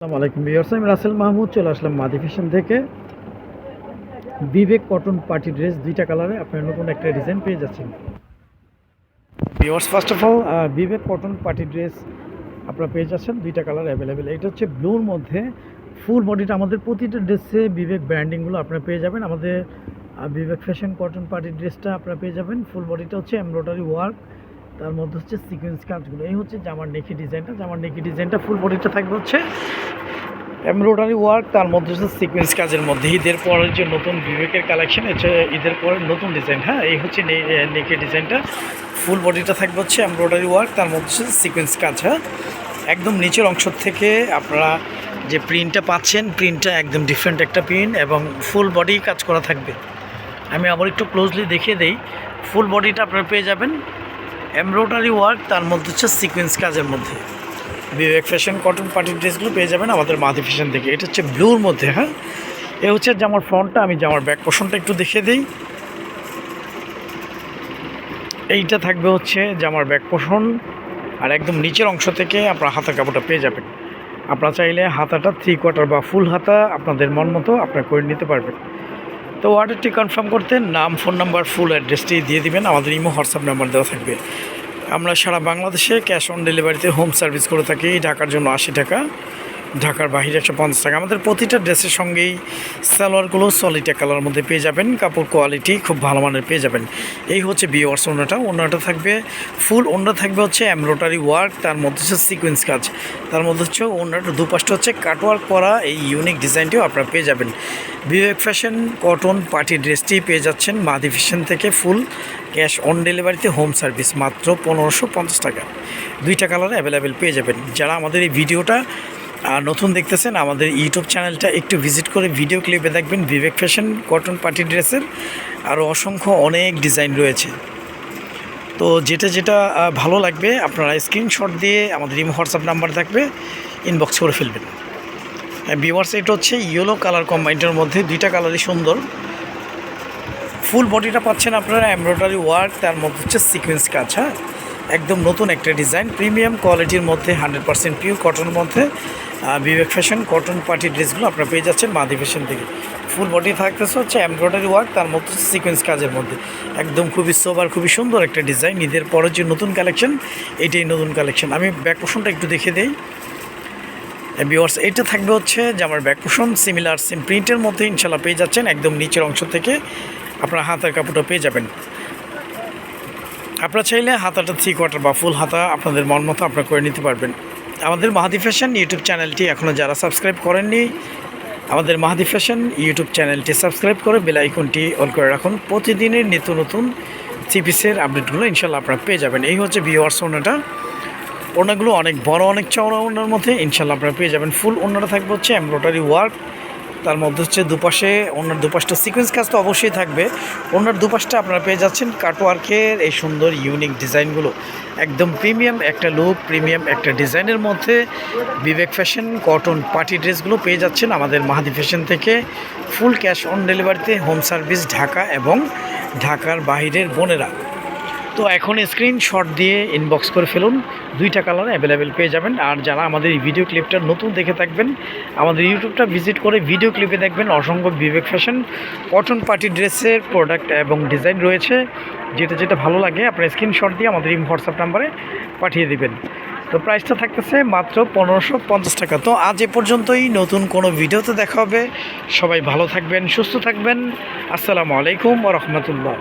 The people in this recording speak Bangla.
আসসালামু আলাইকুম ভিউয়ার্স, আমি রাসেল মাহমুদ, চলে আসলাম মাদি ফ্যাশন থেকে। বিবেক কটন পার্টি ড্রেস, দুইটা কালারে আপনার নতুন একটা ডিজাইন পেয়ে যাচ্ছেন। Viewers first of all Vivek cotton party dress আপনারা পেয়ে যাচ্ছেন, দুইটা কালার অ্যাভেলেবেল এটা হচ্ছে ব্লুর মধ্যে ফুল বডিটা আমাদের প্রতিটা ড্রেসে বিবেক ব্র্যান্ডিংগুলো আপনারা পেয়ে যাবেন। আমাদের বিবেক ফ্যাশন কটন পার্টি ড্রেসটা আপনারা পেয়ে যাবেন। ফুল বডিটা হচ্ছে এমব্রয়ডারি ওয়ার্ক তার মধ্যে হচ্ছে সিকোয়েন্স কাজগুলো এই হচ্ছে জামার নেকি ডিজাইনটা। জামার নেকি ডিজাইনটা ফুল বডিটা থাকবে হচ্ছে এমব্রয়ডারি ওয়ার্ক তার মধ্যে হচ্ছে সিকোয়েন্স কাজের মধ্যে। ঈদের পরের যে নতুন বিবেকের কালেকশন হচ্ছে ঈদের পরের নতুন ডিজাইন হ্যাঁ? এই হচ্ছে নেকের ডিজাইনটা। ফুল বডিটা থাকবে হচ্ছে এমব্রয়ডারি ওয়ার্ক তার মধ্যে হচ্ছে সিকোয়েন্স কাজ হ্যাঁ? একদম নিচের অংশ থেকে আপনারা যে প্রিন্টটা পাচ্ছেন প্রিন্টটা একদম ডিফারেন্ট একটা প্রিন্ট এবং ফুল বডি কাজ করা থাকবে। আমি আবার একটু ক্লোজলি দেখিয়ে দেই। ফুল বডিটা আপনারা পেয়ে যাবেন। এমব্রয়ডারি ওয়ার্ক, তার মধ্যে হচ্ছে সিকোয়েন্স কাজের মধ্যে। বিবেক ফ্যাশন কটন পার্টি ড্রেসগুলো পেয়ে যাবেন আমাদের মাদি ফ্যাশন থেকে। এটা হচ্ছে ব্লুর মধ্যে হ্যাঁ? এ হচ্ছে জামার ফ্রন্টটা আমি জামার ব্যাক পোষণটা একটু দেখিয়ে দিই। এইটা থাকবে হচ্ছে জামার ব্যাক পোষণ আর একদম নিচের অংশ থেকে আপনার হাতা কাপড়টা পেয়ে যাবেন। আপনারা চাইলে হাতাটা থ্রি কোয়ার্টার বা ফুল হাতা আপনাদের মন মতো আপনারা করে নিতে পারবেন। তো অর্ডারটি কনফার্ম করতে নাম ফোন নাম্বার ফুল অ্যাড্রেসটি দিয়ে দিবেন। আমাদের ইমো হোয়াটসঅ্যাপ নাম্বার দেওয়া থাকবে। আমরা সারা বাংলাদেশে ক্যাশ অন ডেলিভারিতে হোম সার্ভিস করে থাকি। ঢাকার জন্য আশি টাকা। ঢাকার বাহিরে একশো পঞ্চাশ টাকা। আমাদের প্রতিটা ড্রেসের সঙ্গেই সালোয়ারগুলো সলিটা কালার মধ্যে পেয়ে যাবেন। কাপড় কোয়ালিটি খুব ভালো মানের পেয়ে যাবেন। এই হচ্ছে বিওয়ার্স ওনাটা ওনাটা থাকবে ফুল ওনাটা থাকবে হচ্ছে এমব্রয়ডারি ওয়ার্ক তার মধ্যে হচ্ছে সিকোয়েন্স কাজ। তার মধ্যে হচ্ছে ওনাটা দুপাশটা হচ্ছে কাটওয়ার্ক করা এই ইউনিক ডিজাইনটিও আপনারা পেয়ে যাবেন। বিবেক ফ্যাশন কটন পার্টি ড্রেসটি পেয়ে যাচ্ছেন মাদি ফ্যাশন থেকে ফুল ক্যাশ অন ডেলিভারিতে হোম সার্ভিস মাত্র পনেরোশো পঞ্চাশ টাকা। দুইটা কালার অ্যাভেলেবেল পেয়ে যাবেন। যারা আমাদের এই ভিডিওটা আর নতুন দেখতেছেন আমাদের ইউটিউব চ্যানেলটা একটু ভিজিট করে ভিডিও ক্লিপে দেখবেন। বিবেক ফ্যাশন কটন পার্টি ড্রেসের আরও অসংখ্য অনেক ডিজাইন রয়েছে। তো যেটা যেটা ভালো লাগবে, আপনারা স্ক্রিনশট দিয়ে আমাদের ইমো, হোয়াটসঅ্যাপ নাম্বার থাকবে ইনবক্স করে ফেলবেন। বিওয়ার্স এটা হচ্ছে ইয়েলো কালার কম্বাইন্ডের মধ্যে, দুইটা কালারই সুন্দর। ফুল বডিটা পাচ্ছেন আপনারা এমব্রয়ডারি ওয়ার্ক তার মধ্যে হচ্ছে সিকোয়েন্স কাজ হ্যাঁ? একদম নতুন একটা ডিজাইন, প্রিমিয়াম কোয়ালিটির মধ্যে হান্ড্রেড পার্সেন্ট পিওর কটনের মধ্যে বিবেক ফ্যাশন কটন পার্টি ড্রেসগুলো আপনারা পেয়ে যাচ্ছেন মাদি ফ্যাশন থেকে। ফুল বডি থাকতেছে হচ্ছে এমব্রয়ডারি ওয়ার্ক তার মধ্যে সিকোয়েন্স কাজের মধ্যে। একদম খুবই সোবার খুবই সুন্দর একটা ডিজাইন ঈদের পরের যে নতুন কালেকশন এটাই নতুন কালেকশন আমি ব্যাক পোষণটা একটু দেখে দিই। বিওয়ার্স এটা থাকবে হচ্ছে যে আমার ব্যাক পোষণ সিমিলার সেম প্রিন্টের মধ্যে ইনশাল্লাহ পেয়ে যাচ্ছেন, একদম নিচের অংশ থেকে আপনার হাতার কাপড়টা পেয়ে যাবেন। আপনারা চাইলে হাতাটা থ্রি কোয়ার্টার বা ফুল হাতা আপনাদের মন মতো আপনারা করে নিতে পারবেন। আমাদের মাহাদি ফ্যাশন ইউটিউব চ্যানেলটি এখনও যারা সাবস্ক্রাইব করেননি, আমাদের মাহাদি ফ্যাশন ইউটিউব চ্যানেলটি সাবস্ক্রাইব করে বেল আইকনটি অন করে রাখুন। প্রতিদিনের নিত্য নতুন থ্রি পিসের আপডেটগুলো ইনশাল্লাহ আপনারা পেয়ে যাবেন। এই হচ্ছে ভিওয়ার্স ওনাটা ওনাগুলো অনেক বড়, অনেক চওড়া ওনার মধ্যে ইনশাল্লাহ আপনারা পেয়ে যাবেন। ফুল ওনারা থাকবে হচ্ছে এমব্রয়ডারি ওয়ার্ক তার মধ্যে হচ্ছে দুপাশে ওনার দুপাশটা সিকোয়েন্স কাজ তো অবশ্যই থাকবে। ওনার দুপাশটা আপনারা পেয়ে যাচ্ছেন কাটওয়ার্কের এই সুন্দর ইউনিক ডিজাইনগুলো একদম প্রিমিয়াম একটা লুক প্রিমিয়াম একটা ডিজাইনের মধ্যে বিবেক ফ্যাশন কটন পার্টি ড্রেসগুলো পেয়ে যাচ্ছেন আমাদের মাহাদি ফ্যাশন থেকে। ফুল ক্যাশ অন ডেলিভারিতে হোম সার্ভিস ঢাকা এবং ঢাকার বাইরের বোনেরা। তো এখন স্ক্রিনশট দিয়ে ইনবক্স করে ফেলুন। দুইটা কালার অ্যাভেলেবেল পেয়ে যাবেন। আর যারা আমাদের এই ভিডিও ক্লিপটা নতুন দেখে থাকবেন, আমাদের ইউটিউবটা ভিজিট করে ভিডিও ক্লিপে দেখবেন অসংখ্য বিবেক ফ্যাশন কটন পার্টি ড্রেসের প্রোডাক্ট এবং ডিজাইন রয়েছে। যেটা যেটা ভালো লাগে, আপনার স্ক্রিনশট দিয়ে আমাদের এই হোয়াটসঅ্যাপ নাম্বারে পাঠিয়ে দিবেন। তো প্রাইসটা থাকতেছে মাত্র পনেরোশো পঞ্চাশ টাকা। তো আজ এ পর্যন্তই। নতুন কোনো ভিডিওতে দেখা হবে। সবাই ভালো থাকবেন, সুস্থ থাকবেন। আসসালামু আলাইকুম রহমতুল্লাহ।